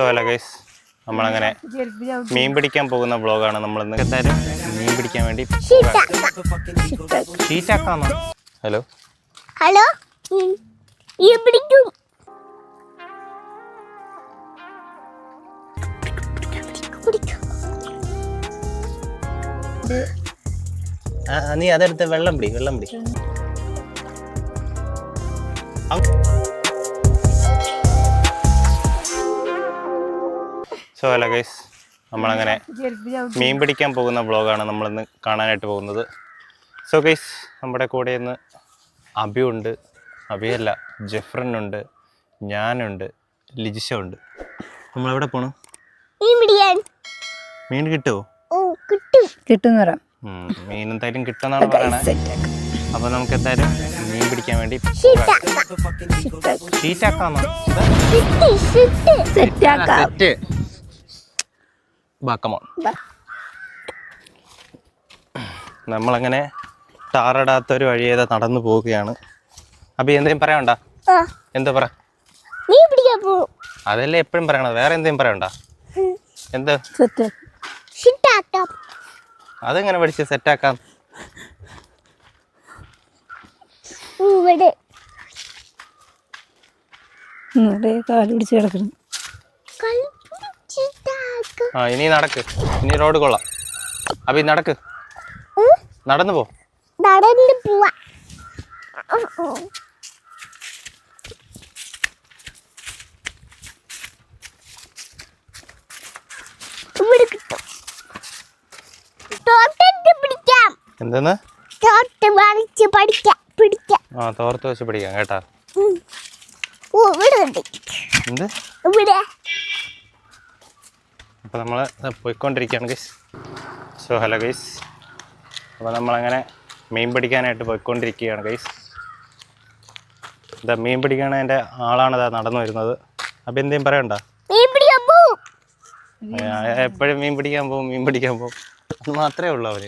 So അല്ല guys നമ്മളങ്ങനെ മീൻ പിടിക്കാൻ പോകുന്ന ബ്ലോഗാണ് നമ്മൾ ഇന്ന് എന്തായാലും മീൻ പിടിക്കാൻ വേണ്ടി ഷീറ്റാക്കാന്നോ ഹലോ? ഹലോ? പിടിക്കും. നീ അതെടുത്ത് വെള്ളം പിടി വെള്ളം പിടി. സോ അല്ല ഗൈസ് നമ്മളങ്ങനെ മീൻ പിടിക്കാൻ പോകുന്ന വ്ളോഗാണ് നമ്മളിന്ന് കാണാനായിട്ട് പോകുന്നത്. സോ ഗൈസ് നമ്മുടെ കൂടെ ഇന്ന് അബി ഉണ്ട്. അബിയല്ല ജെഫ്രനുണ്ട് ഞാനുണ്ട്. ലിജിഷ ഉണ്ട്. നമ്മളെവിടെ പോണം? മീൻ പിടിക്കാൻ. മീൻ കിട്ടുമോ ഓ കിട്ടും. മീൻ എന്തായാലും കിട്ടുമെന്നാണ് പറയണത് അപ്പൊ നമുക്ക് എന്തായാലും മീൻ പിടിക്കാൻ വേണ്ടി സെറ്റാക്കാം സെറ്റ് ബാക്കമോൺ നമ്മളങ്ങനെ ടാറിടാത്തൊരു വഴി ഏതാ നടന്നു പോവുകയാണ്. അപ്പൊ എന്തെങ്കിലും പറയണ്ട ആ. എന്താ പറ? നീ പിടിക്കാൻ പോവും അതല്ലേ എപ്പോഴും പറയണത്. വേറെ എന്തെങ്കിലും പറയണ്ട എന്ത്? അതെങ്ങനെ പഠിച്ച് സെറ്റാക്കാം ഇവിടെ. കാൽ പിടിച്ച് കിടക്കണം ആ ഇനി നടക്ക്. ഇനി റോഡ് കൊള്ളാം. അഭി നടക്ക്. നടന്നു പോ. നടന്നു പോവാ. ഇവിടെ കിട്ടും. തോട്ടിട്ട് പിടിക്കാം. എന്തെന്ന്? വരച്ച് പഠിക്കാം പിടിക്കാം. ആ തോർത്ത് വെച്ച് പിടിക്കാം കേട്ടാ. ഓ ഇവിടെ എന്താ എന്ത്? ഇവിടെ. അപ്പോൾ നമ്മൾ പോയിക്കൊണ്ടിരിക്കുകയാണ് ഗൈസ് സോ ഹലോ ഗൈസ് അപ്പോൾ നമ്മളങ്ങനെ മീൻ പിടിക്കാനായിട്ട് പോയിക്കൊണ്ടിരിക്കുകയാണ് ഗൈസ് ഇതാ മീൻ പിടിക്കണ എന്റെ ആളാണ് ഇതാ നടന്നു വരുന്നത്. അപ്പോൾ എന്തേലും പറയണ്ട? പിടിക്കാൻ എപ്പോഴും മീൻ പിടിക്കാൻ പോകും മീൻ പിടിക്കാൻ പോകും അത് മാത്രമേ ഉള്ളൂ അവർ.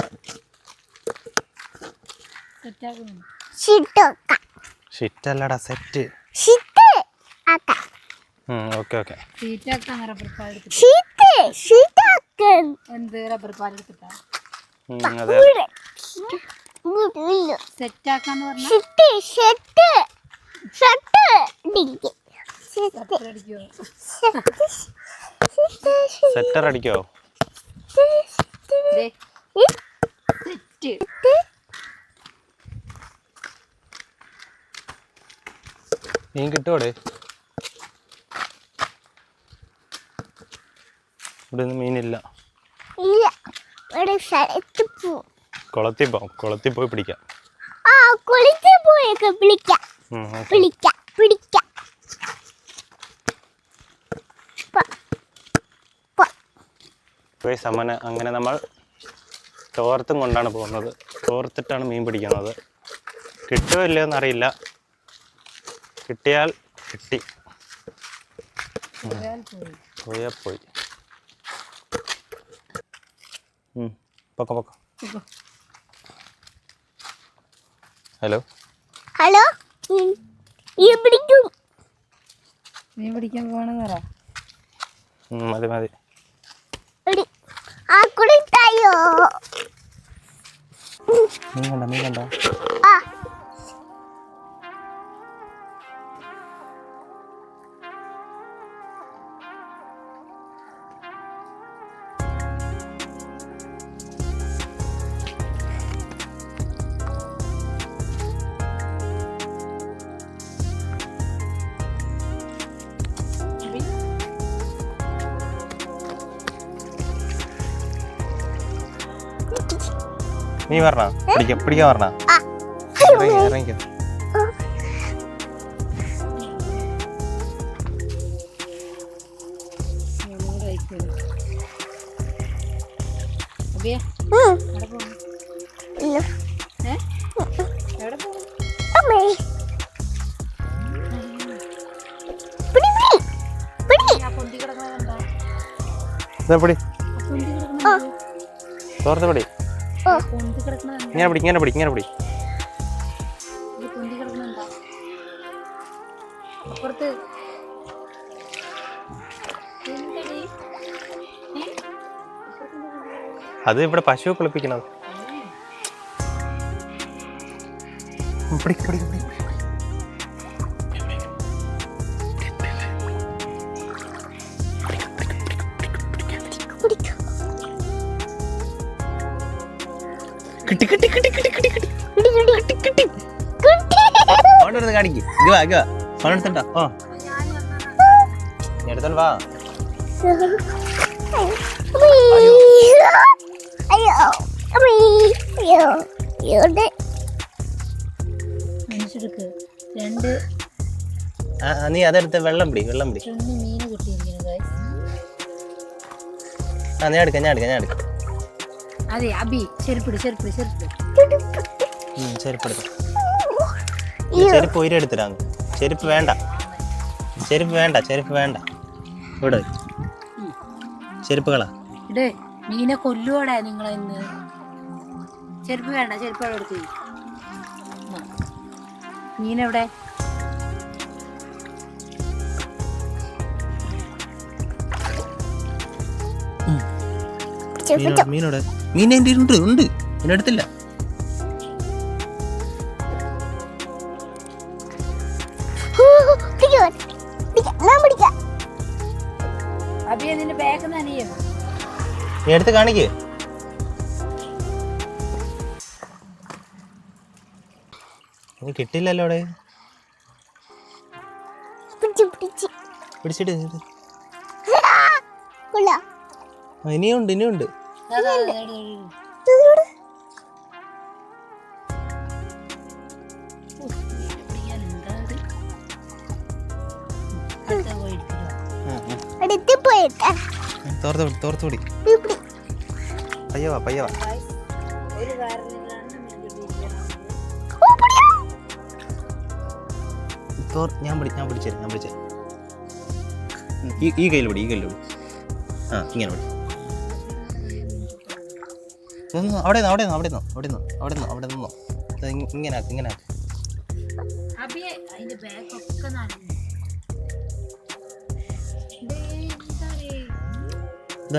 ഷിറ്റല്ലടാ സെറ്റ്. Okay okay. എന്ത് റബ്ബർ പാൽ എടുത്തിട്ടാ? സെറ്റാക്കാന്ന് പറഞ്ഞാൽ സെറ്റർ അടിക്കോ മീൻ ഇവിടെ ഒന്നും മീനില്ല. ഇല്ല. ഇവിടെ സ്ഥലത്ത് പോവും കുളത്തിൽ പോകാം കുളത്തിൽ പോയി പിടിക്കാം. ആ കുളിച്ച് പോയൊക്കെ പിടിക്കാം പിടിക്കാം പിടിക്കാം. പ- അങ്ങനെ അങ്ങനെ നമ്മൾ തോർത്തും കൊണ്ടാണ് പോകുന്നത്. തോർത്തിട്ടാണ് മീൻ പിടിക്കുന്നത്. കിട്ടുമോ ഇല്ലയോ എന്നറിയില്ല. കിട്ടിയാൽ കിട്ടി. പോയാൽ പോയി. പൊക്ക പൊക്ക. ഹലോ? ഹലോ? നീ പിടിക്കാൻ പോകണമെന്ന് പറ. മതി മതി. മീൻ കണ്ട മീൻ കണ്ട? നീ പറഞ്ഞ പിടിക്ക പിടിക്കാൻ പറഞ്ഞ ഇറങ്ങിക്കോ. പിടി, പിടി. പിടി. ഇങ്ങനെ പിടി ഇങ്ങനെ പിടി ഇങ്ങനെ പിടി. അത് ഇവിടെ പശു കുളിപ്പിക്കണത് പിടി പിടി പിടി ഫോൺ എടുത്ത് കാണിക്ക്. ഫോൺ ഓ എടുത്തോണ്ട് വാ. മനുഷ്യർക്ക് രണ്ട് നീ അതെടുത്ത് വെള്ളം പിടി വെള്ളം പിടി. ആ ഞാൻ എടുക്കാം ഞാൻ എടുക്കാം ഞാൻ എടുക്കാം. അതെ അബി. ചെരുപ്പിടി ചെരുപ്പിടി ചെരുപ്പിടി. ഉം, ചെരുപ്പ്. ഈ ചെരുപ്പ് വേണ്ട. ചെരുപ്പ് വേണ്ട ചെരുപ്പ് വേണ്ട. ഇവിടെ. ചെരുപ്പുകളാ. ഇടേ മീനെ കൊല്ലുവാടാ നിങ്ങൾ ഇന്ന്. ചെരുപ്പ് വേണ്ട ചെരുപ്പ് അവിടെ എടുത്ത് മീനെവിടെ? മീനോടെ മീൻ എന്റെ ഉണ്ട്. ഉണ്ട് എന്റെ അടുത്തില്ല എടുത്ത് കാണിക്കേ. കിട്ടില്ലല്ലോ അവിടെ. പിടിച്ചിട്ട് കൊള്ളാം. ഇനിയുണ്ട് ഇനിയുണ്ട്. ഞാൻ പിടി ഞാൻ ഞാൻ ഈ കയ്യിൽ പിടി ഈ കയ്യിൽ പിടി ആ ഇങ്ങനെ പിടി നിന്ന് അവിടെ നിന്ന് അവിടെ നിന്ന്. അവിടെ നിന്ന് അവിടെ നിന്ന് അവിടെ നിന്ന് അവിടെ നിന്നോ ഇങ്ങനെ ആക്ക് ഇങ്ങനെ ആക്ക്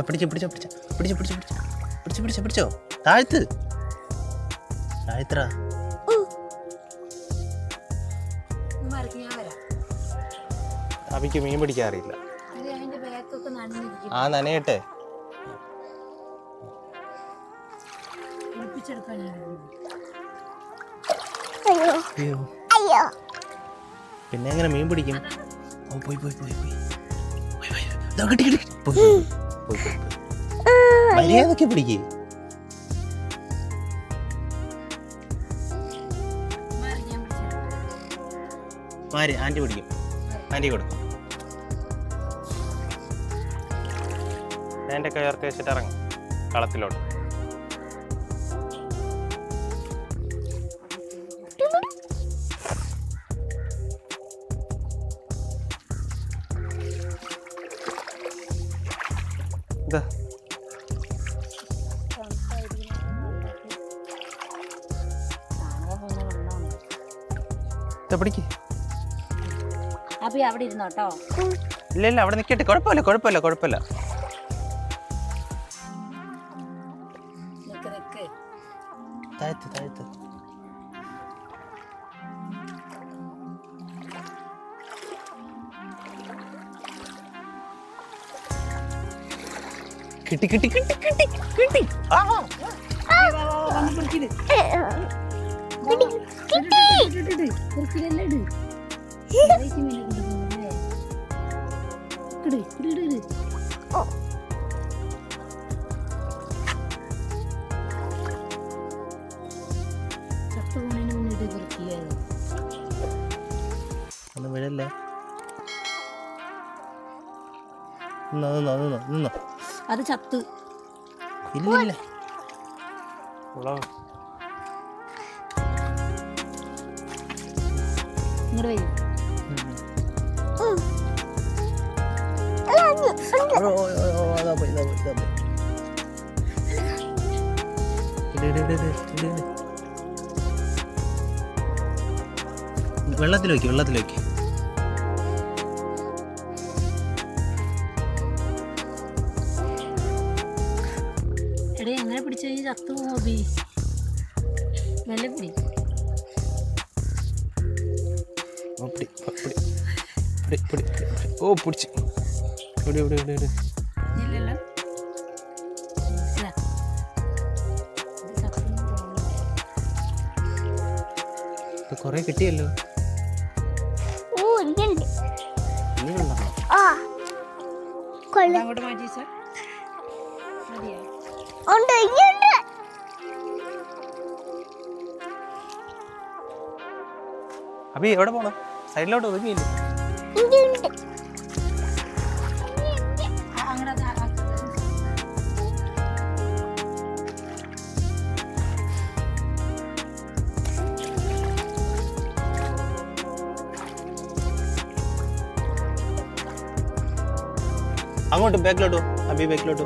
പിടിച്ച് പിടിച്ചോ പിടിച്ചോ. പിടിച്ച് പിടിച്ച് പിടിച്ചോ. പിടിച്ച് പിടിച്ചോ പിടിച്ചോ. താഴ്ത്ത്. താഴ്ത്തറ അവിക്ക് മീൻ പിടിക്കാൻ അറിയില്ല. ആ നനയട്ടെ. അയ്യോ. അയ്യോ. അയ്യോ. പിന്നെ എങ്ങനെ മീൻ പിടിക്കും? ഓ പോയി പോയി പോയി പോയി. പോയി, പോയി. ദാ കിട്ടി കിട്ടി. പോയി, പോയി, പോയി. മര്യാദയ്ക്ക് പിടിക്കേ. മാരി ആന്റി പിടിക്കും. ആന്റി കൊടുക്കും. എന്റെ കയർത്ത് വെച്ചിട്ട് ഇറങ്ങും. കളത്തിലോട്ട്. അവിടെ ഇരുന്നോട്ടോ ഇല്ല ഇല്ല അവിടെ നിൽക്കട്ടെ കുഴപ്പമില്ല കുഴപ്പമില്ല കുഴപ്പമില്ല. താഴ്ത്ത് താഴ്ത്ത്. കിട്ടി കിട്ടി കിട്ടി കിട്ടി കിട്ടി. ഒന്നും വിടല്ലേ? നിന്നോ നിന്നോ നിന്നോ നിന്നോ. അത് ചത്ത്. ഇല്ലില്ല. ഇങ്ങോട്ട് വെള്ളത്തിലേക്ക് വെള്ളത്തിലേക്ക് പിടി, പിടി. ഓ പിടിച്ച്. ഇവിടെ ഇവിടെ ഇവിടെ ഇവിടെ ഇല്ലല്ലോ. ഇല്ല. ഇത് ചത്തുന്ന് തോന്നുന്നു. ഇത് കുറേ കിട്ടിയല്ലോ? ഓ ഇനി ആ. കൊള്ളാം. അങ്ങോട്ട് മാറ്റി വെച്ചാ. മതിയോ ഉണ്ട് ഇനിയുണ്ട്. അഭി എവിടെ പോണം? സൈഡിലോട്ട് ഒതുങ്ങിയില്ലേ? അങ്ങോട്ട് ബാക്കിലോട്ടോ അബി ബാക്കിലോട്ടോ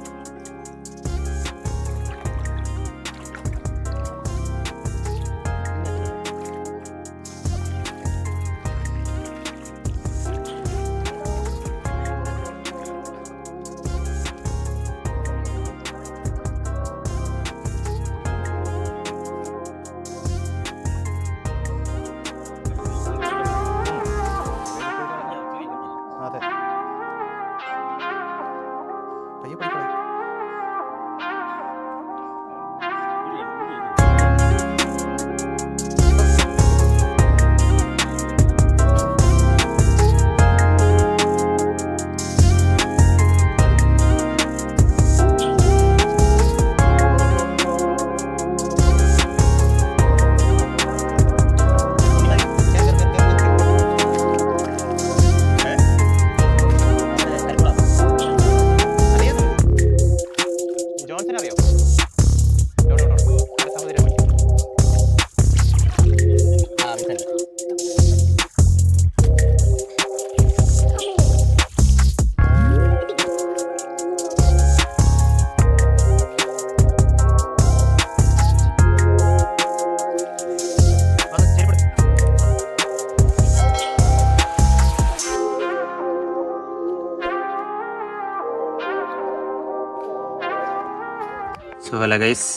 ഹലോ ഗൈസ്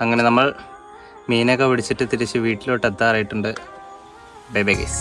അങ്ങനെ നമ്മൾ മീനൊക്കെ പിടിച്ചിട്ട് തിരിച്ച് വീട്ടിലോട്ട് എത്താറായിട്ടുണ്ട് ബൈ ബൈ ഗൈസ്